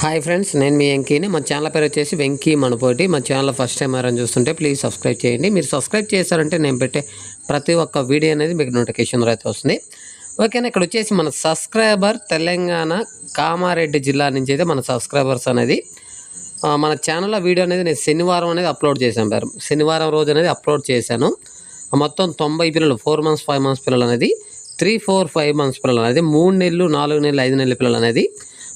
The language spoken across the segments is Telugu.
హాయ్ ఫ్రెండ్స్ నేను మీ వెంకీని. మా ఛానల్ పేరు వచ్చేసి వెంకీ మనపోటి మా ఛానల్ ఫస్ట్ టైం ఎవరైనా చూస్తుంటే ప్లీజ్ సబ్స్క్రైబ్ చేయండి. మీరు సబ్స్క్రైబ్ చేశారంటే నేను పెట్టే ప్రతి ఒక్క వీడియో అనేది మీకు నోటిఫికేషన్ అయితే వస్తుంది. ఓకేనా ఇక్కడ వచ్చేసి మన సబ్స్క్రైబర్ తెలంగాణ కామారెడ్డి జిల్లా నుంచి అయితే మన సబ్స్క్రైబర్స్ అనేది మన ఛానల్లో వీడియో అనేది నేను శనివారం అనేది అప్లోడ్ చేశాను పేరు శనివారం రోజు అనేది అప్లోడ్ చేశాను. మొత్తం తొంభై పిల్లలు ఫోర్ మంత్స్ ఫైవ్ మంత్స్ పిల్లలు అనేది త్రీ ఫోర్ ఫైవ్ మంత్స్ పిల్లలు అనేది మూడు నెలలు నాలుగు నెలలు ఐదు నెలల పిల్లలు అనేది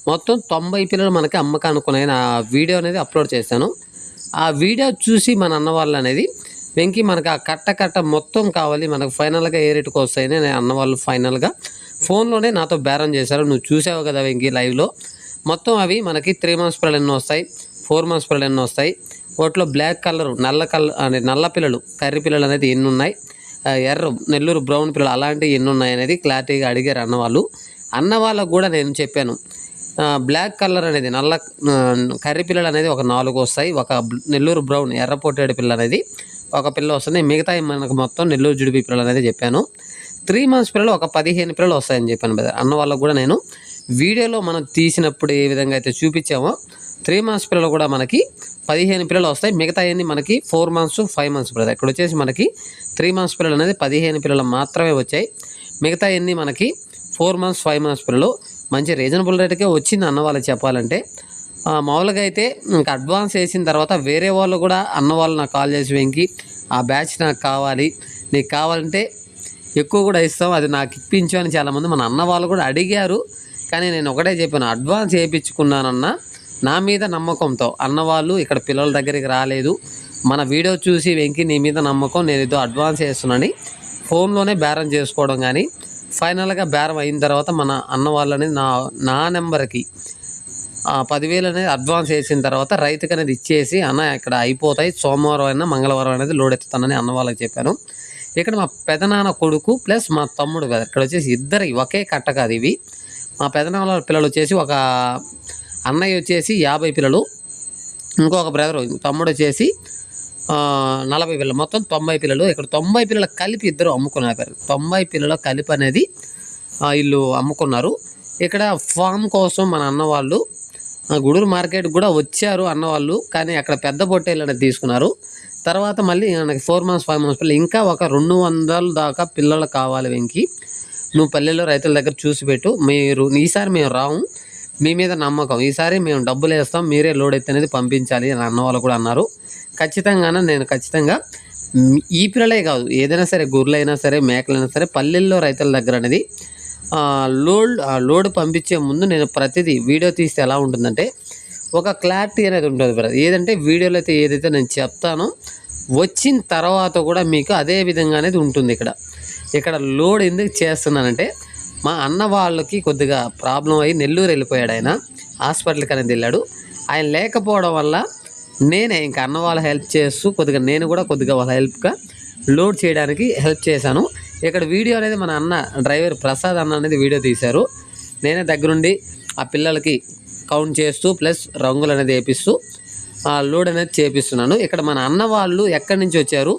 మొత్తం తొంభై పిల్లలు మనకి అమ్మకం అనుకునే ఆ వీడియో అనేది అప్లోడ్ చేశాను. ఆ వీడియో చూసి మన అన్న వాళ్ళు అనేది వెంకి మనకి ఆ కట్ట కట్ట మొత్తం కావాలి మనకు ఫైనల్గా ఏ రేటుకు వస్తాయని నేను అన్న వాళ్ళు ఫైనల్గా ఫోన్లోనే నాతో బేరం చేశారు. నువ్వు చూసావు కదా వెంకి లైవ్లో మొత్తం అవి మనకి త్రీ మంత్స్ పిల్లలు ఎన్నో వస్తాయి ఫోర్ మంత్స్ పిల్లలు ఎన్నో వస్తాయి. వాటిలో బ్లాక్ కలర్ నల్ల కలర్ అనే నల్ల పిల్లలు కర్రీ పిల్లలు అనేది ఎన్ని ఉన్నాయి ఆ, ఎర్ర నెల్లూరు బ్రౌన్ పిల్లలు అలాంటివి ఎన్ని ఉన్నాయి అనేది క్లారిటీగా అడిగారు అన్నవాళ్ళు అన్న వాళ్ళకు కూడా నేను చెప్పాను బ్లాక్ కలర్ అనేది నల్ల కర్రీ పిల్లలు అనేది ఒక నాలుగు వస్తాయి. ఒక నెల్లూరు బ్రౌన్ ఎర్ర పొట్టేడు పిల్ల అనేది ఒక పిల్ల వస్తుంది. మిగతా మనకు మొత్తం నెల్లూరు జుడిపి పిల్లలు అనేది చెప్పాను. త్రీ మంత్స్ పిల్లలు ఒక పదిహేను పిల్లలు వస్తాయని చెప్పాను బ్రదర్ అన్న వాళ్ళకు కూడా నేను వీడియోలో మనం తీసినప్పుడు ఏ విధంగా అయితే చూపించామో త్రీ మంత్స్ పిల్లలు కూడా మనకి పదిహేను పిల్లలు వస్తాయి. మిగతా అన్ని మనకి four months five months brother ఇక్కడ వచ్చేసి మనకి త్రీ మంత్స్ పిల్లలు అనేది పదిహేను పిల్లలు మాత్రమే వచ్చాయి. మిగతా అన్ని మనకి ఫోర్ మంత్స్ ఫైవ్ మంత్స్ పిల్లలు. మంచి రీజనబుల్ రేట్కే వచ్చింది అన్న వాళ్ళు చెప్పాలంటే. మామూలుగా అయితే ఇంకా అడ్వాన్స్ వేసిన తర్వాత వేరే వాళ్ళు కూడా అన్న వాళ్ళు నాకు కాల్ చేసి వెంకి ఆ బ్యాచ్ నాకు కావాలి నీకు కావాలంటే ఎక్కువ కూడా ఇస్తాం అది నాకు ఇప్పించు అని చాలామంది మన అన్న వాళ్ళు కూడా అడిగారు. కానీ నేను ఒకటే చెప్పాను అడ్వాన్స్ వేయించుకున్నానన్న నా మీద నమ్మకంతో అన్నవాళ్ళు ఇక్కడ పిల్లల దగ్గరికి రాలేదు. మన వీడియో చూసి వెంకి నీ మీద నమ్మకం నేను ఏదో అడ్వాన్స్ వేస్తున్నాను ఫోన్లోనే బేరం చేసుకోవడం కానీ ఫైనల్గా బేరం అయిన తర్వాత మన అన్న వాళ్ళని నా నా నెంబర్కి పదివేలు అనేది అడ్వాన్స్ వేసిన తర్వాత రైతుకి అనేది ఇచ్చేసి అన్న ఇక్కడ అయిపోతాయి సోమవారం అయినా మంగళవారం అనేది లోడ్ ఎత్తుతానని అన్న వాళ్ళకి చెప్పాను. ఇక్కడ మా పెదనాన్న కొడుకు ప్లస్ మా తమ్ముడు ఇక్కడ వచ్చేసి ఇద్దరు ఒకే కట్ట కాదు ఇవి. మా పెదనాన్న పిల్లలు వచ్చేసి ఒక అన్నయ్య వచ్చేసి యాభై పిల్లలు ఇంకొక బ్రదర్ తమ్ముడు వచ్చేసి నలభై పిల్లలు. మొత్తం తొంభై పిల్లలు. ఇక్కడ తొంభై పిల్లల కలిపి ఇద్దరు అమ్ముకున్నారు తొంభై పిల్లల కలిపి అనేది వీళ్ళు అమ్ముకున్నారు. ఇక్కడ ఫామ్ కోసం మన అన్న వాళ్ళు మార్కెట్ కూడా వచ్చారు అన్న వాళ్ళు. కానీ అక్కడ పెద్ద పొట్టేలు అనేది తీసుకున్నారు. తర్వాత మళ్ళీ మనకి ఫోర్ మంత్స్ ఫైవ్ మంత్స్ పిల్లలు ఇంకా ఒక రెండు వందల దాకా పిల్లలు కావాలి వెంకి. నువ్వు పల్లెల్లో రైతుల దగ్గర చూసి పెట్టు. మీరు ఈసారి మేము రాము. మీ మీద నమ్మకం. ఈసారి మేము డబ్బులు వేస్తాం మీరే లోడ్ ఎత్తి అనేది పంపించాలి అని అన్న వాళ్ళు కూడా అన్నారు. ఖచ్చితంగానే నేను ఖచ్చితంగా ఈ పిల్లలే కాదు ఏదైనా సరే గొర్రెలైనా సరే మేకలైనా సరే పల్లెల్లో రైతుల దగ్గర అనేది లోడ్ ఆ, లోడ్ పంపించే ముందు నేను ప్రతిదీ వీడియో తీస్తే ఎలా ఉంటుందంటే ఒక క్లారిటీ అనేది ఉంటుంది బ్రదర్. ఏదంటే వీడియోలో అయితే ఏదైతే నేను చెప్తానో వచ్చిన తర్వాత కూడా మీకు అదే విధంగా అనేది ఉంటుంది ఇక్కడ. ఇక్కడ లోడ్ ఎందుకు చేస్తున్నానంటే మా అన్న వాళ్ళకి కొద్దిగా ప్రాబ్లం అయ్యి నెల్లూరు వెళ్ళిపోయాడు ఆయన. హాస్పిటల్కి అనేది వెళ్ళాడు. ఆయన లేకపోవడం వల్ల నేనే ఇంకా అన్న వాళ్ళ హెల్ప్ చేస్తూ కొద్దిగా నేను కూడా కొద్దిగా వాళ్ళ హెల్ప్గా లోడ్ చేయడానికి హెల్ప్ చేశాను. ఇక్కడ వీడియో అనేది మన అన్న డ్రైవర్ ప్రసాద్ అన్న అనేది వీడియో తీశారు. నేనే దగ్గరుండి ఆ పిల్లలకి కౌంట్ చేస్తూ ప్లస్ రంగులు అనేది వేపిస్తూ లోడ్ అనేది చేపిస్తున్నాను. ఇక్కడ మన అన్న వాళ్ళు ఎక్కడి నుంచి వచ్చారు?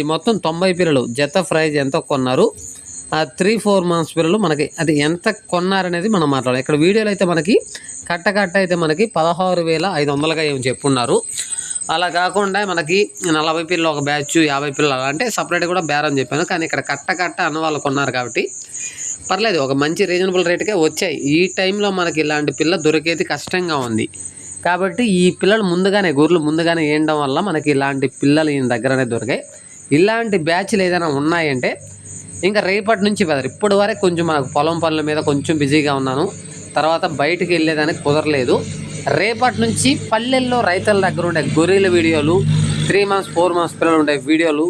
ఈ మొత్తం తొంభై పిల్లలు జత ప్రైజ్ ఎంత కొన్నారు? ఆ త్రీ ఫోర్ మంత్స్ పిల్లలు మనకి అది ఎంత కొన్నారనేది మనం మాట్లాడాలి. ఇక్కడ వీడియోలో అయితే మనకి కట్ట కట్ట అయితే మనకి పదహారు వేల ఐదు వందలుగా ఏమి చెప్పున్నారు. అలా కాకుండా మనకి నలభై పిల్లలు ఒక బ్యాచ్ యాభై పిల్లలు అలా అంటే సపరేట్ కూడా బేరం చెప్పాను. కానీ ఇక్కడ కట్ట కట్ట అన్న వాళ్ళు కొన్నారు కాబట్టి పర్లేదు ఒక మంచి రీజనబుల్ రేటుకే వచ్చాయి. ఈ టైంలో మనకి ఇలాంటి పిల్ల దొరికేది కష్టంగా ఉంది. కాబట్టి ఈ పిల్లలు ముందుగానే గొర్రెలు ముందుగానే వేయడం వల్ల మనకి ఇలాంటి పిల్లలు ఈయన దగ్గరనే దొరికాయి. ఇలాంటి బ్యాచ్లు ఏదైనా ఉన్నాయంటే ఇంకా రేపటి నుంచి వెదర్ ఇప్పటి వరకు కొంచెం మనకు పొలం పనుల మీద కొంచెం బిజీగా ఉన్నాను. తర్వాత బయటికి వెళ్ళేదానికి కుదరలేదు. రేపటి నుంచి పల్లెల్లో రైతుల దగ్గర ఉండే గొర్రెల వీడియోలు త్రీ మంత్స్ ఫోర్ మంత్స్ పిల్లలు ఉండే వీడియోలు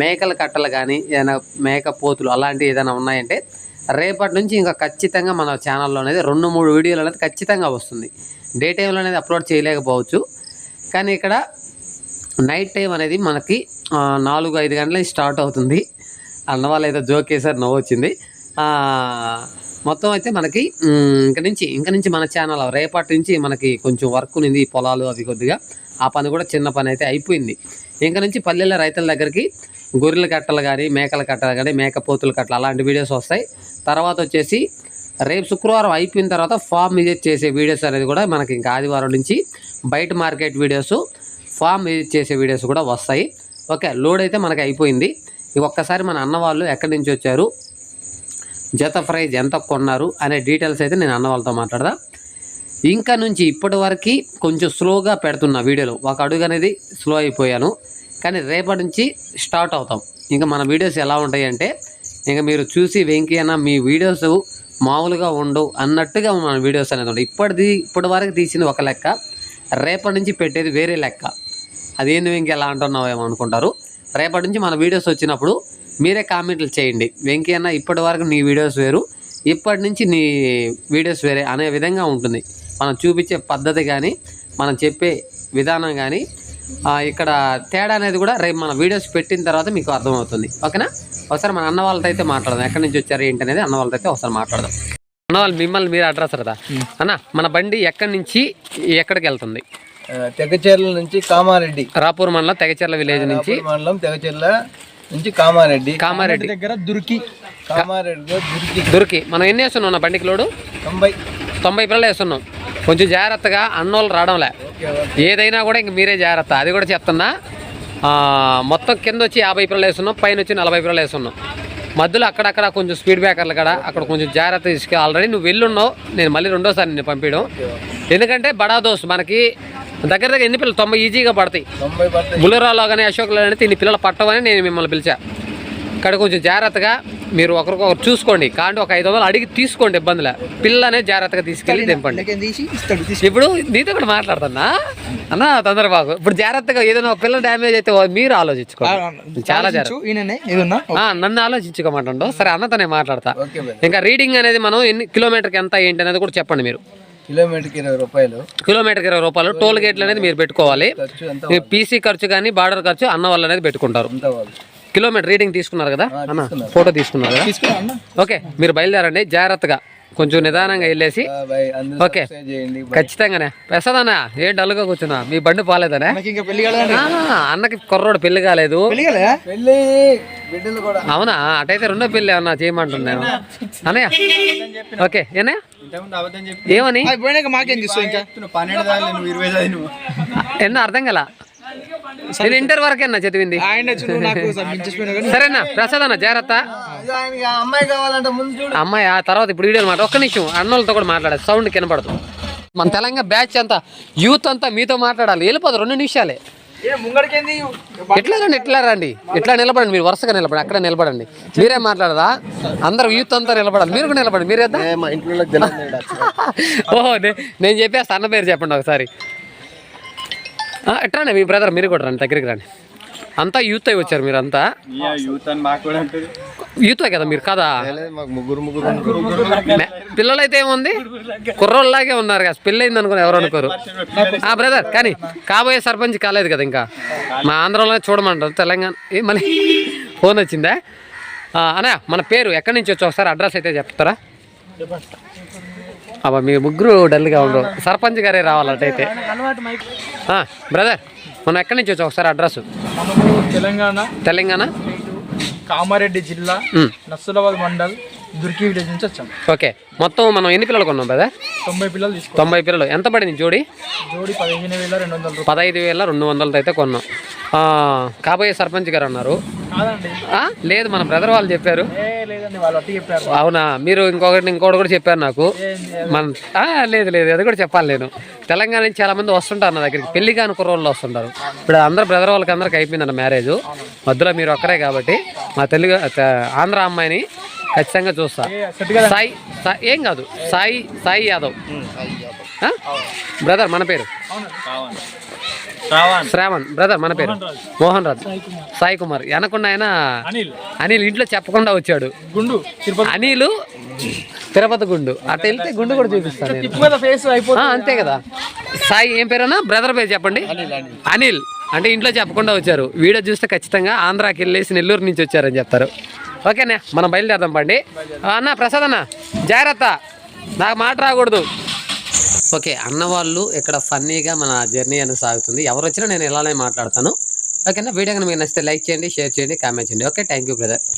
మేకల కట్టలు కానీ ఏదైనా మేక పోతులు అలాంటివి ఏదైనా ఉన్నాయంటే రేపటి నుంచి ఇంకా ఖచ్చితంగా మన ఛానల్లో అనేది రెండు మూడు వీడియోలు అనేది ఖచ్చితంగా వస్తుంది. డే టైంలో అనేది అప్లోడ్ చేయలేకపోవచ్చు. కానీ ఇక్కడ నైట్ టైం అనేది మనకి నాలుగు ఐదు గంటలకి స్టార్ట్ అవుతుంది. అన్న వాళ్ళు అయితే జోక్ వేసారు నవ్వు వచ్చింది. మొత్తం అయితే మనకి ఇంక నుంచి ఇంక నుంచి మన ఛానల్ రేపటి నుంచి మనకి కొంచెం వర్క్ ఉంది పొలాలు అవి కొద్దిగా. ఆ పని కూడా చిన్న పని అయితే అయిపోయింది. ఇంక నుంచి పల్లెల రైతుల దగ్గరికి గొర్రెల కట్టలు కానీ మేకల కట్టలు కానీ మేకపోతులు కట్టలు అలాంటి వీడియోస్ వస్తాయి. తర్వాత వచ్చేసి రేపు శుక్రవారం అయిపోయిన తర్వాత ఫామ్ విజిట్ చేసే వీడియోస్ అనేది కూడా మనకి ఇంకా ఆదివారం నుంచి బయట మార్కెట్ వీడియోస్ ఫామ్ విజిట్ చేసే వీడియోస్ కూడా వస్తాయి. ఓకే లోడ్ అయితే మనకి అయిపోయింది. ఇక ఒక్కసారి మన అన్న వాళ్ళు ఎక్కడి నుంచి వచ్చారు? జత ప్రైజ్ ఎంత కొన్నారు? అనే డీటెయిల్స్ అయితే నేను అన్న వాళ్ళతో మాట్లాడదా? ఇంకా నుంచి ఇప్పటి వరకు కొంచెం స్లోగా పెడుతున్నా వీడియోలు. ఒక అడుగు అనేది స్లో అయిపోయాను. కానీ రేపటి నుంచి స్టార్ట్ అవుతాం. ఇంకా మన వీడియోస్ ఎలా ఉంటాయి అంటే ఇంకా మీరు చూసి వెంకీ అన్న మీ వీడియోస్ మామూలుగా ఉండవు అన్నట్టుగా మన వీడియోస్ అనేది ఉండవు ఇప్పటిది ఇప్పటి వరకు తీసింది ఒక లెక్క. రేపటి నుంచి పెట్టేది వేరే లెక్క. అదేంది వెంకీ ఎలా అంటున్నావేమో అనుకుంటారు. రేపటి నుంచి మన వీడియోస్ వచ్చినప్పుడు మీరే కామెంట్లు చేయండి. వెంకీ అన్న ఇప్పటి వరకు నీ వీడియోస్ వేరు. ఇప్పటి నుంచి నీ వీడియోస్ వేరే అనే విధంగా ఉంటుంది. మనం చూపించే పద్ధతి కానీ మనం చెప్పే విధానం కానీ ఇక్కడ తేడా అనేది కూడా రేపు మన వీడియోస్ పెట్టిన తర్వాత మీకు అర్థమవుతుంది. ఓకేనా? ఒకసారి మన అన్న వాళ్ళతో అయితే మాట్లాడదాం. ఎక్కడి నుంచి వచ్చారు ఏంటి అనేది అన్న వాళ్ళతో అయితే ఒకసారి మాట్లాడదాం. అన్న వాళ్ళు మిమ్మల్ని మీరు అడ్రస్ కదా అన్న మన బండి ఎక్కడి నుంచి ఎక్కడికి వెళ్తుంది? తెగచెర్ల నుంచి కామారెడ్డి. రాపూర్ మండలం తెగచెర్ల విలేజ్ నుంచి. మండలం తెగచెర్ల నుంచి కామారెడ్డి. కామారెడ్డి. దగ్గర దుర్కి. కామారెడ్డిలో దుర్కి. దొరికి. మనం ఎన్ని వేస్తున్నాం నా బండికి లోడు? తొంభై. తొంభై పిల్లలు వేస్తున్నాం. కొంచెం జాగ్రత్తగా అన్నోళ్ళు రావడంలే. ఏదైనా కూడా ఇంక మీరే జాగ్రత్త. అది కూడా చెప్తున్నా. ఆ, మొత్తం కింద వచ్చి యాభై పిల్లలు వేస్తున్నాం. పైన వచ్చి నలభై పిల్లలు వేస్తున్నాం. మధ్యలో అక్కడక్కడ కొంచెం స్పీడ్ బ్రేకర్లు కూడా అక్కడ కొంచెం జాగ్రత్త తీసుకు ఆల్రెడీ నువ్వు వెళ్ళున్నావు. నేను మళ్ళీ రెండోసారి నిన్ను పంపించడం ఎందుకంటే బడా దోస్త్ మనకి దగ్గర దగ్గర ఎన్ని పిల్లలు? తొంభై ఈజీగా పడతాయి. బులరాలో కానీ అశోక్లో కానీ ఇన్ని పిల్లలు పట్టవని నేను మిమ్మల్ని పిలిచా. ఇక్కడ కొంచెం జాగ్రత్తగా మీరు ఒకరికొకరు చూసుకోండి. కాబట్టి ఒక ఐదు వందలు అడిగి తీసుకోండి ఇబ్బందిలే. పిల్లనే జాగ్రత్తగా తీసుకెళ్ళి దింపండి తీసి ఇస్తాడు ఇప్పుడు నీతో కూడా మాట్లాడుతున్నా అన్న తొందరబాగు. ఇప్పుడు జాగ్రత్తగా ఏదైనా ఒక పిల్ల డ్యామేజ్ అయితే మీరు ఆలోచించుకోండి. చాలా జాగ్రత్త నన్ను ఆలోచించుకోమంటుండో. సరే అన్నతోనే మాట్లాడతా. ఇంకా రీడింగ్ అనేది మనం ఎన్ని కిలోమీటర్కి ఎంత ఏంటి అనేది కూడా చెప్పండి మీరు. కిలోమీటర్కి ఇరవై రూపాయలు. కిలోమీటర్కి ఇరవై రూపాయలు టోల్ గేట్లు అనేది మీరు పెట్టుకోవాలి. మీ పీసీ ఖర్చు కానీ బార్డర్ ఖర్చు అన్న వాళ్ళు అనేది పెట్టుకుంటారు. కిలోమీటర్ రీడింగ్ తీసుకున్నారు కదా? అన్న. ఫోటో తీసుకున్నారు కదా? ఓకే మీరు బయలుదేరండి. జాగ్రత్తగా. కొంచెం నిదానంగా వెళ్ళేసి. ఓకే. ఖచ్చితంగానే. ప్రసాదన్నా ఏ డల్గా కూర్చున్నా? మీ బండి పోలేదనే? ఇంకా పెళ్ళి కాలేదండి. ఆ, అన్నకి కుర్రోడు పెళ్ళి కాలేదు. పెళ్ళి కాలే పెళ్ళి బిడ్డలు కూడా. అవునా? అటైతే రెండో పెళ్ళి ఏమన్నా చేయమంటున్నాను అన్నయ్య. ఓకే చెప్పి ఏమని? ఎన్న అర్థం కల? నేను ఇంటర్ వరకేనా చదివింది. ఆయన నాకు సబ్మిట్ సరేనా ప్రసాద్ అన్న జాగ్రత్త. అమ్మాయి ఆ తర్వాత ఇప్పుడు వీడియో మాట ఒక్క నిమిషం అన్నోళ్ళతో కూడా మాట్లాడాలి సౌండ్ కనపడదు మన తెలంగాణ బ్యాచ్ అంతా యూత్ అంతా మీతో మాట్లాడాలి. వెళ్ళిపోదు రెండు నిమిషాలే. ఏ ముంగడికేంది? ఎట్లా రండి ఎట్లా రండి? ఎట్లా నిలబడండి? మీరు వరుసగా నిలబడి అక్కడ నిలబడండి. మీరే మాట్లాడదా? అందరూ యూత్ అంతా నిలబడాలి. మీరు కూడా నిలబడండి మీరేద్దా ఓహో నే- నేను చెప్పేస్తా అన్న పేరు చెప్పండి ఒకసారి. ఆ, ఎట్లా మీ బ్రదర్ మీరు కూడా రండి దగ్గరికి రండి. అంతా యూత్ అయి వచ్చారు మీరు అంతా యూత్ అని కదా మీరు కదా? మే- పిల్లలైతే ఏముంది? కుర్రోళ్ళలాగే ఉన్నారు కదా పెళ్ళి అయింది అనుకుని ఎవరు అనుకోరు. ఆ బ్రదర్ కానీ కాబోయే సర్పంచ్ కాలేదు కదా ఇంకా. మా ఆంధ్రలో చూడమంటారు తెలంగాణ ఏ మళ్ళీ ఫోన్ వచ్చిందా? ఆ, అన్నయ్య మన పేరు ఎక్కడి నుంచి వచ్చి ఒకసారి అడ్రస్ అయితే చెప్తారా? అబ్బా మీరు ముగ్గురు డల్గా ఉండరు. సర్పంచ్ గారే రావాలటైతే. బ్రదర్ మనం ఎక్కడి నుంచి వచ్చి ఒకసారి అడ్రస్? తెలంగాణ. తెలంగాణ? కామారెడ్డి జిల్లా నస్సులాబాద్ మండల్ దుర్కి విలేజ్ నుంచి వచ్చాం. ఓకే. మొత్తం మనం ఎన్ని పిల్లలు కొన్నాం బ్రదర్? తొంభై పిల్లలు తొంభై పిల్లలు. ఎంత పడింది జోడి? జోడి పదిహేను వేల రెండు వందల పదహైదు వేల రెండు వందలతో అయితే కొన్నాం. కాబోయే సర్పంచ్ గారు అన్నారు. లేదు మన బ్రదర్ వాళ్ళు చెప్పారు. వాళ్ళు అవునా? మీరు ఇంకొకటి ఇంకొకటి కూడా చెప్పారు నాకు? మన లేదు లేదు అది కూడా చెప్పాలి నేను. తెలంగాణ నుంచి చాలా మంది వస్తుంటారు నా దగ్గరికి. పెళ్ళి కాని కుర్రోళ్ళు వస్తుంటారు. ఇప్పుడు అందరు బ్రదర్ వాళ్ళకి అందరికి అయిపోయిందంట మ్యారేజ్ మధ్యలో మీరు ఒక్కరే కాబట్టి మా తెలుగు ఆంధ్ర అమ్మాయిని ఖచ్చితంగా చూస్తా. సాయి ఏం కాదు. సాయి సాయి యాదవ్? బ్రదర్ మన పేరు? శ్రావణ్. బ్రదర్ మన పేరు? మోహన్ రాజ్. సాయి కుమార్. వెనకుండా ఆయన అనిల్. అనిల్ ఇంట్లో చెప్పకుండా వచ్చాడు. గుండు అనిల్ తిరుపతి గుండు. అటు వెళ్తే గుండు కూడా చూపిస్తాను నేను. తిప్పు మీద ఫేస్ ఆ, అయిపోతుంది అంతే కదా. సాయి ఏం పేరేనా బ్రదర్ పేరు చెప్పండి. అనిల్ అంటే ఇంట్లో చెప్పకుండా వచ్చారు. వీడియో చూస్తే ఖచ్చితంగా ఆంధ్రాకి వెళ్ళేసి నెల్లూరు నుంచి వచ్చారని చెప్తారు. ఓకేనా? మనం బయలుదేరదాం పండి. అన్న ప్రసాద్ అన్న. జాగ్రత్త. నాకు మాట రాకూడదు. ఓకే అన్న వాళ్ళు ఇక్కడ ఫన్నీగా మన జర్నీ అనేది సాగుతుంది. ఎవరు వచ్చినా నేను ఇలానే మాట్లాడతాను. ఓకేనా? వీడియో కనుక మీకు నచ్చితే లైక్ చేయండి షేర్ చేయండి కామెంట్ చేయండి. Okay thank you brother.